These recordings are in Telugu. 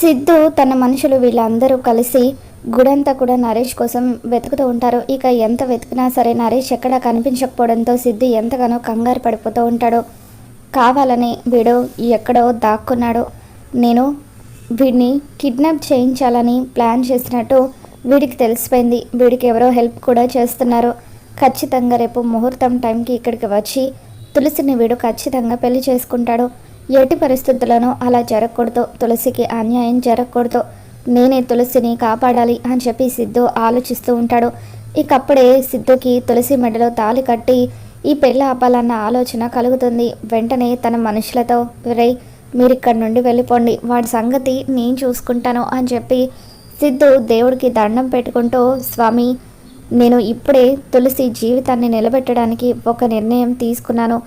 సిద్ధు తన మనుషులు వీళ్ళందరూ కలిసి గుడంతా కూడా నరేష్ కోసం వెతుకుతూ ఉంటారు. ఇక ఎంత వెతికినా సరే నరేష్ ఎక్కడా కనిపించకపోవడంతో సిద్ధు ఎంతగానో కంగారు పడిపోతూ ఉంటాడు. కావాలని వీడు ఎక్కడో దాక్కున్నాడు. నేను వీడిని కిడ్నాప్ చేయించాలని ప్లాన్ చేసినట్టు వీడికి తెలిసిపోయింది. వీడికి ఎవరో హెల్ప్ కూడా చేస్తున్నారు. ఖచ్చితంగా రేపు ముహూర్తం టైంకి ఇక్కడికి వచ్చి తులసిని వీడు ఖచ్చితంగా పెళ్ళి చేసుకుంటాడు. ఎట్టి పరిస్థితుల్లోనూ అలా జరగకూడదు. తులసికి అన్యాయం జరగకూడదు. నేనే తులసిని కాపాడాలి అని చెప్పి సిద్ధు ఆలోచిస్తూ ఉంటాడు. ఇకప్పుడే సిద్ధుకి తులసి మెడలో తాళి కట్టి ఈ పెళ్ళి ఆపాలన్న ఆలోచన కలుగుతుంది. వెంటనే తన మనుషులతో రై మీరు ఇక్కడి నుండి వెళ్ళిపోండి. వాడి సంగతి నేను చూసుకుంటాను అని చెప్పి సిద్ధు దేవుడికి దండం పెట్టుకుంటూ స్వామి నేను ఇప్పుడే తులసి జీవితాన్ని నిలబెట్టడానికి ఒక నిర్ణయం తీసుకున్నాను.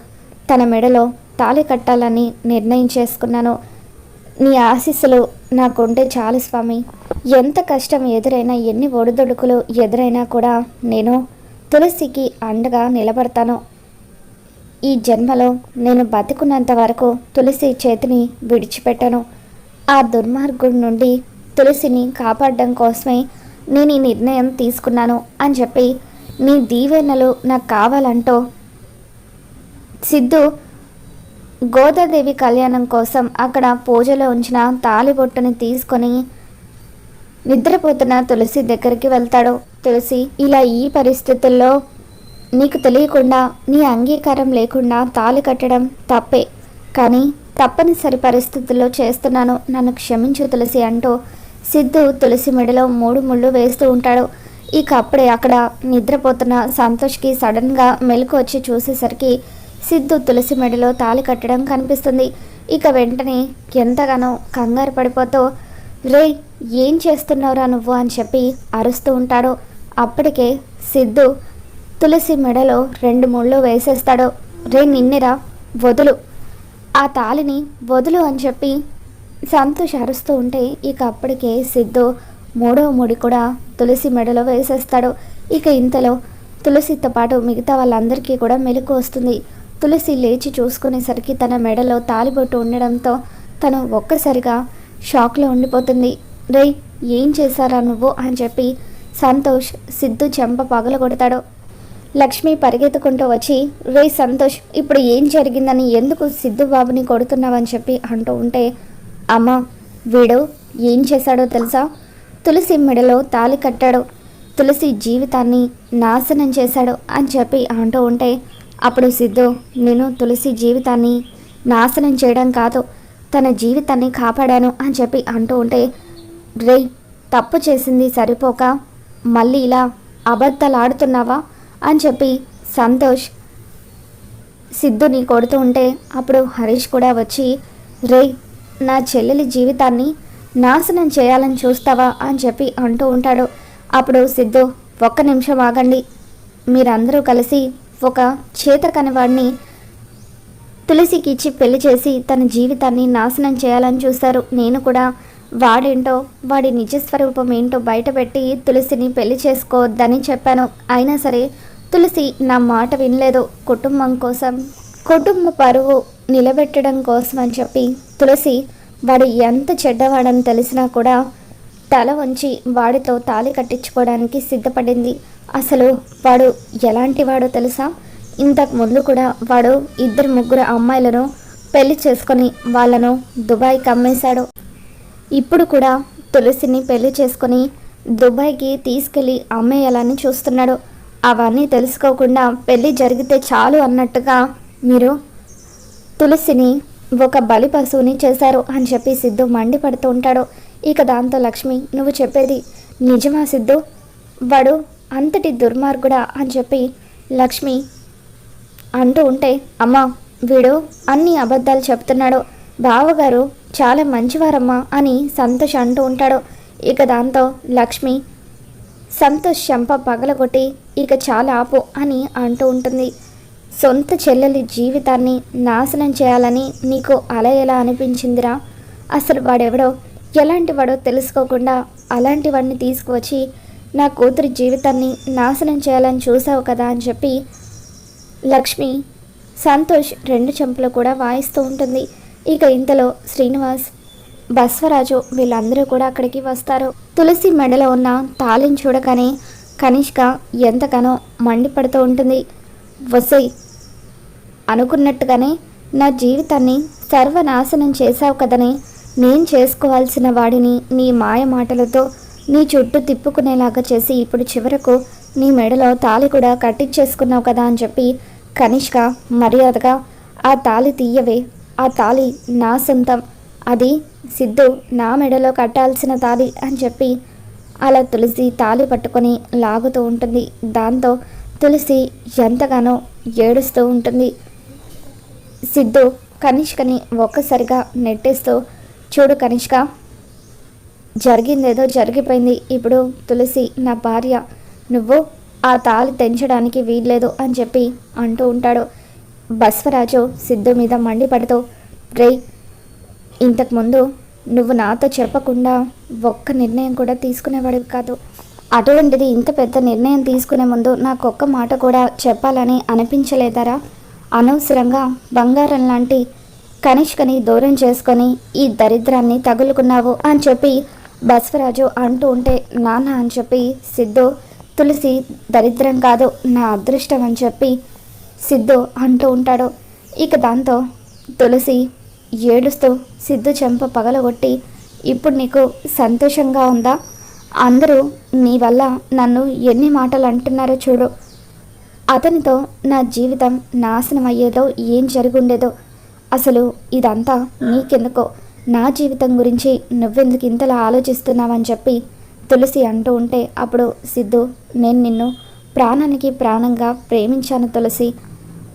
తన మెడలో తాళి కట్టాలని నిర్ణయం చేసుకున్నాను. నీ ఆశీస్సులు నాకుంటే చాలు స్వామి. ఎంత కష్టం ఎదురైనా ఎన్ని ఒడిదుడుకులు ఎదురైనా కూడా నేను తులసికి అండగా నిలబడతాను. ఈ జన్మలో నేను బతికున్నంత వరకు తులసి చేతిని విడిచిపెట్టను. ఆ దుర్మార్గుడి నుండి తులసిని కాపాడడం కోసమే నేను ఈ నిర్ణయం తీసుకున్నాను అని చెప్పి నీ దీవెనలు నాకు కావాలంటూ సిద్ధు గోదాదేవి కళ్యాణం కోసం అక్కడ పూజలో ఉంచిన తాలిబొట్టుని తీసుకొని నిద్రపోతున్న తులసి దగ్గరికి వెళ్తాడు. తులసి ఇలా ఈ పరిస్థితుల్లో నీకు తెలియకుండా నీ అంగీకారం లేకుండా తాళి కట్టడం తప్పే. కానీ తప్పనిసరి పరిస్థితుల్లో చేస్తున్నాను. నన్ను క్షమించు తులసి అంటూ సిద్ధు తులసి మెడలో మూడు ముళ్ళు వేస్తూ ఉంటాడు. ఇక అప్పుడే అక్కడ నిద్రపోతున్న సంతోష్కి సడన్గా మెలకు వచ్చి చూసేసరికి సిద్ధు తులసి మెడలో తాళి కట్టడం కనిపిస్తుంది. ఇక వెంటనే ఎంతగానో కంగారు పడిపోతూ రే ఏం చేస్తున్నావురా నువ్వు? అని చెప్పి అరుస్తూ ఉంటాడు. అప్పటికే సిద్ధు తులసి మెడలో రెండు ముళ్ళు వేసేస్తాడు. రే నిన్నిరా వదులు. ఆ తాళిని వదులు అని చెప్పి సంతోష్ అరుస్తూ ఉంటే ఇక అప్పటికే సిద్ధు మూడవ ముడి కూడా తులసి మెడలో వేసేస్తాడు. ఇక ఇంతలో తులసితో పాటు మిగతా వాళ్ళందరికీ కూడా మెలకు వస్తుంది. తులసి లేచి చూసుకునేసరికి తన మెడలో తాలిబొట్టు ఉండడంతో తను ఒక్కసారిగా షాక్లో ఉండిపోతుంది. రే ఏం చేశారా నువ్వు? అని చెప్పి సంతోష్ సిద్ధు చెంప పగలగొడతాడు. లక్ష్మి పరిగెత్తుకుంటూ వచ్చి రే సంతోష్ ఇప్పుడు ఏం జరిగిందని ఎందుకు సిద్ధు బాబుని కొడుతున్నావని చెప్పి అంటూ ఉంటే అమ్మ వీడు ఏం చేశాడో తెలుసా? తులసి మెడలో తాలి కట్టాడు. తులసి జీవితాన్ని నాశనం చేశాడు అని చెప్పి అంటూ ఉంటే అప్పుడు సిద్ధు నేను తులసి జీవితాన్ని నాశనం చేయడం కాదు తన జీవితాన్ని కాపాడాను అని చెప్పి అంటూ ఉంటే రే తప్పు చేసింది సరిపోక మళ్ళీ ఇలా అబద్ధాలాడుతున్నావా? అని చెప్పి సంతోష్ సిద్ధుని కొడుతూ ఉంటే అప్పుడు హరీష్ కూడా వచ్చి రే నా చెల్లెలి జీవితాన్ని నాశనం చేయాలని చూస్తావా? అని చెప్పి అంటూ ఉంటాడు. అప్పుడు సిద్ధు ఒక్క నిమిషం ఆగండి. మీరందరూ కలిసి ఒక చేత కనివాడిని తులసికి ఇచ్చి పెళ్ళి చేసి తన జీవితాన్ని నాశనం చేయాలని చూశారు నేను కూడా వాడేంటో వాడి నిజస్వరూపం ఏంటో బయటపెట్టి తులసిని పెళ్ళి చేసుకోవద్దని చెప్పాను. అయినా సరే తులసి నా మాట వినలేదు. కుటుంబం కోసం కుటుంబ పరువు నిలబెట్టడం కోసం అని చెప్పి తులసి వాడు ఎంత చెడ్డవాడని తెలిసినా కూడా తల వంచి వాడితో తాళి కట్టించుకోవడానికి సిద్ధపడింది. అసలు వాడు ఎలాంటి వాడో తెలుసా? ఇంతకు ముందు కూడా వాడు ఇద్దరు ముగ్గురు అమ్మాయిలను పెళ్ళి చేసుకొని వాళ్ళను దుబాయ్కి అమ్మేశాడు. ఇప్పుడు కూడా తులసిని పెళ్ళి చేసుకొని దుబాయ్కి తీసుకెళ్ళి అమ్మేయాలని చూస్తున్నాడు. అవన్నీ తెలుసుకోకుండా పెళ్ళి జరిగితే చాలు అన్నట్టుగా మీరు తులసిని ఒక బలి పశువుని చేశారు అని చెప్పి సిద్ధు మండిపడుతూ ఉంటాడు. ఇక దాంతో లక్ష్మి నువ్వు చెప్పేది నిజమా సిద్ధు? వాడు అంతటి దుర్మార్గుడా? అని చెప్పి లక్ష్మి అంటూ ఉంటే అమ్మా వీడు అన్ని అబద్ధాలు చెప్తున్నాడు. బావగారు చాలా మంచివారమ్మా అని సంతోష్ అంటూ ఉంటాడు. ఇక దాంతో లక్ష్మి సంతోష్ చెంప పగలగొట్టి ఇక చాలా ఆపు అని అంటూ ఉంటుంది. సొంత చెల్లెలి జీవితాన్ని నాశనం చేయాలని నీకు అలా ఎలా అనిపించిందిరా? అసలు వాడెవడో ఎలాంటి వాడో తెలుసుకోకుండా అలాంటి వాడిని తీసుకువచ్చి నా కూతురి జీవితాన్ని నాశనం చేయాలని చూసావు కదా అని చెప్పి లక్ష్మి సంతోష్ రెండు చెంపలు కూడా వాయిస్తూ ఉంటుంది. ఇక ఇంతలో శ్రీనివాస్ బస్వరాజు వీళ్ళందరూ కూడా అక్కడికి వస్తారు. తులసి మెడలో ఉన్న తాళిని చూడగానే కనిష్క ఎంతగానో మండిపడుతూ ఉంటుంది. వసై అనుకున్నట్టుగానే నా జీవితాన్ని సర్వనాశనం చేశావు కదని నేను చేసుకోవాల్సిన వాడిని నీ మాయ మాటలతో నీ చుట్టూ తిప్పుకునేలాగా చేసి ఇప్పుడు చివరకు నీ మెడలో తాళి కూడా కట్టించేసుకున్నావు కదా అని చెప్పి కనిష్క మర్యాదగా ఆ తాళి తీయవే. ఆ తాళి నా సొంతం. అది సిద్ధు నా మెడలో కట్టాల్సిన తాళి అని చెప్పి అలా తులసి తాళి పట్టుకొని లాగుతూ ఉంటుంది. దాంతో తులసి ఎంతగానో ఏడుస్తూ ఉంటుంది. సిద్ధు కనిష్కని ఒక్కసారిగా నెట్టేస్తూ చూడు కనిష్క జరిగిందేదో జరిగిపోయింది. ఇప్పుడు తులసి నా భార్య నువ్వు ఆ తాళి తెంచడానికి వీల్లేదు అని చెప్పి అంటూ ఉంటాడు. బస్వరాజు సిద్ధు మీద మండిపడుతూ రే ఇంతకుముందు నువ్వు నాతో చెప్పకుండా ఒక్క నిర్ణయం కూడా తీసుకునేవాడివి కాదు. అటువంటిది ఇంత పెద్ద నిర్ణయం తీసుకునే ముందు నాకు ఒక్క మాట కూడా చెప్పాలని అనిపించలేదరా? అనవసరంగా బంగారం లాంటి కనిష్కని దూరం చేసుకొని ఈ దరిద్రాన్ని తగులుకున్నావు అని చెప్పి బసవరాజు అంటూ ఉంటే నాన్న అని చెప్పి సిద్ధు తులసి దరిద్రం కాదు నా అదృష్టం అని చెప్పి సిద్ధు అంటూ ఉంటాడు. ఇక దాంతో తులసి ఏడుస్తూ సిద్ధు చెంప పగలగొట్టి ఇప్పుడు నీకు సంతోషంగా ఉందా? అందరూ నీ వల్ల నన్ను ఎన్ని మాటలు అంటున్నారో చూడు. అతనితో నా జీవితం నాశనం అయ్యేదో ఏం జరుగుండేదో అసలు ఇదంతా నీకెందుకో? నా జీవితం గురించి నువ్వెందుకు ఇంతలా ఆలోచిస్తున్నావని చెప్పి తులసి అంటూ ఉంటే అప్పుడు సిద్ధు నేను నిన్ను ప్రాణానికి ప్రాణంగా ప్రేమించాను తులసి.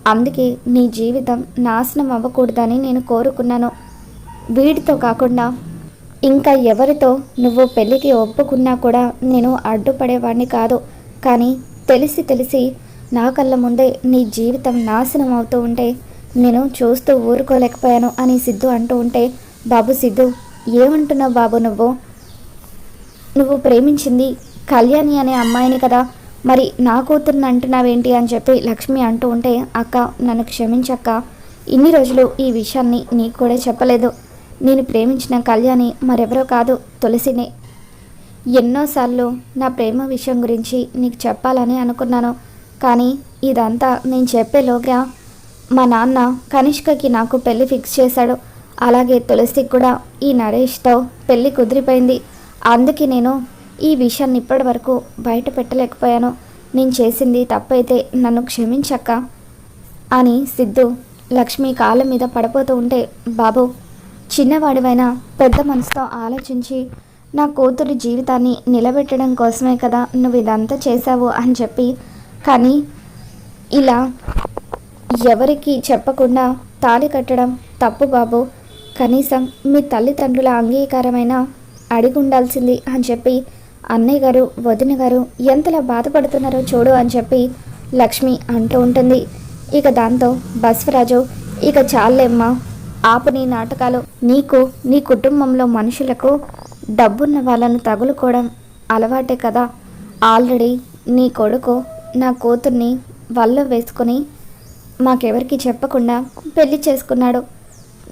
అందుకే నీ జీవితం నాశనం అవ్వకూడదని నేను కోరుకున్నాను. వీడితో కాకుండా ఇంకా ఎవరితో నువ్వు పెళ్ళికి ఒప్పుకున్నా కూడా నేను అడ్డుపడేవాడిని కాదు. కానీ తెలిసి తెలిసి నా కళ్ళ ముందే నీ జీవితం నాశనం అవుతూ ఉంటే నేను చూస్తూ ఊరుకోలేకపోయాను అని సిద్ధు అంటూ ఉంటే బాబు సిద్ధు ఏమంటున్నావు బాబు నువ్వు? నువ్వు ప్రేమించింది కళ్యాణి అనే అమ్మాయిని కదా. మరి నా కూతుర్ని అంటున్నావేంటి? అని చెప్పి లక్ష్మి అంటూ ఉంటే అక్క నన్ను క్షమించక్క. ఇన్ని రోజులు ఈ విషయాన్ని నీకు కూడా చెప్పలేదు. నేను ప్రేమించిన కళ్యాణి మరెవరో కాదు తులసినే. ఎన్నోసార్లు నా ప్రేమ విషయం గురించి నీకు చెప్పాలని అనుకున్నాను. కానీ ఇదంతా నేను చెప్పేలోగా మా నాన్న కనిష్కకి నాకు పెళ్ళి ఫిక్స్ చేశాడు. అలాగే తులసికి కూడా ఈ నరేష్తో పెళ్ళి కుదిరిపోయింది. అందుకే నేను ఈ విషయాన్ని ఇప్పటి వరకు బయట పెట్టలేకపోయాను. నేను చేసింది తప్పైతే నన్ను క్షమించక్క అని సిద్ధు లక్ష్మి కాళ్ళ మీద పడిపోతూ ఉంటే బాబు చిన్నవాడివైనా పెద్ద మనసుతో ఆలోచించి నా కూతురి జీవితాన్ని నిలబెట్టడం కోసమే కదా నువ్వు ఇదంతా చేశావు అని చెప్పి కానీ ఇలా ఎవరికి చెప్పకుండా తాళి కట్టడం తప్పు బాబు. కనీసం మీ తల్లిదండ్రుల అంగీకారమైన అడిగి ఉండాల్సింది అని చెప్పి అన్నయ్య గారు వదిన గారు ఎంతలా బాధపడుతున్నారో చూడు అని చెప్పి లక్ష్మి అంటూ ఉంటుంది. ఇక దాంతో బస్వరాజు ఇక చాలేమ్మా ఆపు నీ నాటకాలు. నీకు నీ కుటుంబంలో మనుషులకు డబ్బున్న వాళ్ళను తగులుకోవడం అలవాటే కదా. ఆల్రెడీ నీ కొడుకు నా కూతుర్ని వల్ల వేసుకొని మాకెవరికి చెప్పకుండా పెళ్ళి చేసుకున్నాడు.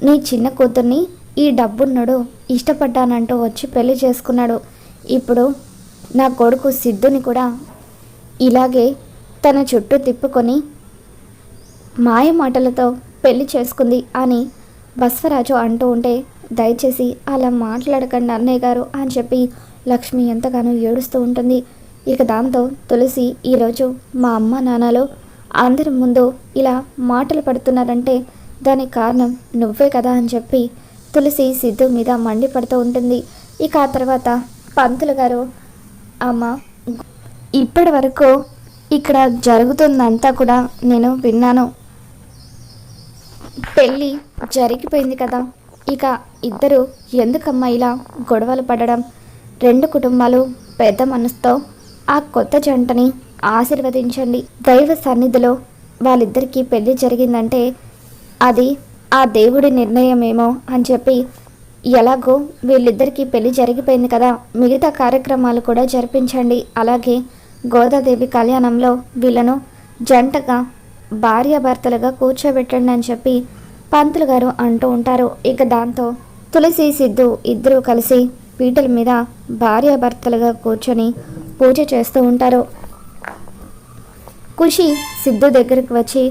నీ చిన్న కూతుర్ని ఈ డబ్బున్నడు ఇష్టపడ్డానంటూ వచ్చి పెళ్ళి చేసుకున్నాడు. ఇప్పుడు నా కొడుకు సిద్ధుని కూడా ఇలాగే తన చుట్టూ తిప్పుకొని మాయ మాటలతో పెళ్ళి చేసుకుంది అని బస్వరాజు అంటూ ఉంటే దయచేసి అలా మాట్లాడకండి అన్నయ్య గారు అని చెప్పి లక్ష్మి ఎంతగానో ఏడుస్తూ ఉంటుంది. ఇక దాంతో తులసి ఈరోజు మా అమ్మ నాన్నలు అందరి ముందు ఇలా మాటలు పడుతున్నారంటే దానికి కారణం నువ్వే కదా అని చెప్పి తులసి సిద్ధు మీద మండిపడుతూ ఉంటుంది. ఇక ఆ తర్వాత పంతులు గారు అమ్మ ఇప్పటి వరకు ఇక్కడ జరుగుతుందంతా కూడా నేను విన్నాను. పెళ్ళి జరిగిపోయింది కదా. ఇక ఇద్దరు ఎందుకమ్మా ఇలా గొడవలు పడడం? రెండు కుటుంబాలు పెద్ద మనసుతో ఆ కొత్త జంటని ఆశీర్వదించండి. దైవ సన్నిధిలో వాళ్ళిద్దరికీ పెళ్ళి జరిగిందంటే అది ఆ దేవుడి నిర్ణయమేమో అని చెప్పి ఎలాగో వీళ్ళిద్దరికీ పెళ్ళి జరిగిపోయింది కదా. మిగతా కార్యక్రమాలు కూడా జరిపించండి. అలాగే గోదాదేవి కళ్యాణంలో వీళ్ళను జంటగా భార్యాభర్తలుగా కూర్చోబెట్టండి అని చెప్పి పంతులు గారు అంటూ ఉంటారు. ఇక దాంతో తులసి సిద్ధు ఇద్దరూ కలిసి పీటల మీద భార్యాభర్తలుగా కూర్చొని పూజ చేస్తూ ఉంటారు. ఖుషి సిద్ధు దగ్గరికి వచ్చి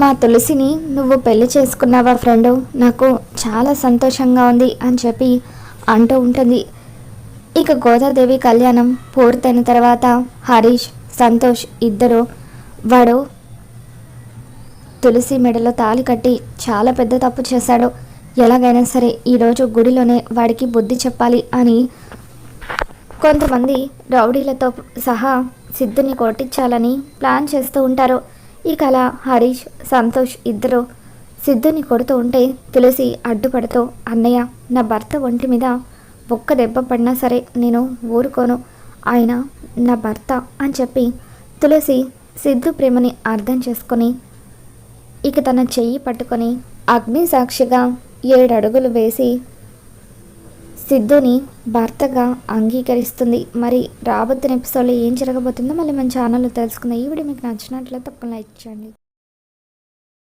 మా తులసిని నువ్వు పెళ్ళి చేసుకున్నావా ఫ్రెండు? నాకు చాలా సంతోషంగా ఉంది అని చెప్పి అంటూ ఉంటుంది. ఇక గోదాదేవి కళ్యాణం పూర్తయిన తర్వాత హరీష్ సంతోష్ ఇద్దరు వాడు తులసి మెడలో తాళి కట్టి చాలా పెద్ద తప్పు చేశాడు. ఎలాగైనా సరే ఈరోజు గుడిలోనే వాడికి బుద్ధి చెప్పాలి అని కొంతమంది రౌడీలతో సహా సిద్ధుని కొట్టించాలని ప్లాన్ చేస్తూ ఉంటారు. ఇక అలా హరీష్ సంతోష్ ఇద్దరు సిద్ధుని కొడుతూ ఉంటే తులసి అడ్డుపడుతూ అన్నయ్య నా భర్త ఒంటి మీద ఒక్క దెబ్బ పడినా సరే నేను ఊరుకోను. ఆయన నా భర్త అని చెప్పి తులసి సిద్ధు ప్రేమని అర్థం చేసుకొని ఇక తన చెయ్యి పట్టుకొని అగ్ని సాక్షిగా ఏడు అడుగులు వేసి సిద్ధుని భర్తగా అంగీకరిస్తుంది. మరి రాబోతున్న ఎపిసోడ్లో ఏం జరగబోతుందో మళ్ళీ మన ఛానల్లో తెలుసుకుందాం. ఈ వీడియో మీకు నచ్చినట్లయితే తప్పకుండా లైక్ చేయండి.